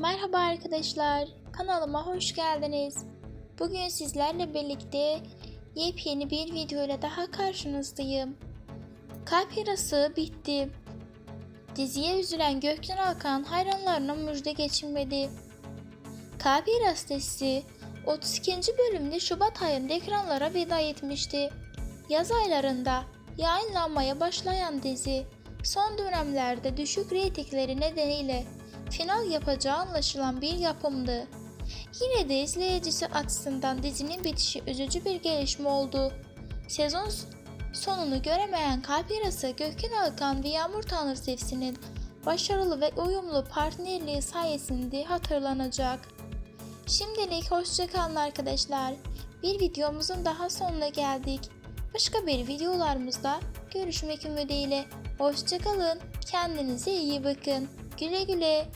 Merhaba arkadaşlar, kanalıma hoş geldiniz. Bugün sizlerle birlikte yepyeni bir videoyla daha karşınızdayım. Kalp yarası bitti. Diziye üzülen Gökten Alkan hayranlarına müjde geçirmedi. Kalp yarası dizisi 32. bölümde Şubat ayında ekranlara veda etmişti. Yaz aylarında yayınlanmaya başlayan dizi son dönemlerde düşük reytingleri nedeniyle final yapacağı anlaşılan bir yapımdı. Yine de izleyicisi açısından dizinin bitişi üzücü bir gelişme oldu. Sezon sonunu göremeyen kalp yarası Gökhan Alkan ve Yağmur Tanrısevsi'nin başarılı ve uyumlu partnerliği sayesinde hatırlanacak. Şimdilik hoşçakalın arkadaşlar. Bir videomuzun daha sonuna geldik. Başka bir videolarımızda görüşmek ümidiyle. Hoşçakalın. Kendinize iyi bakın. Güle güle.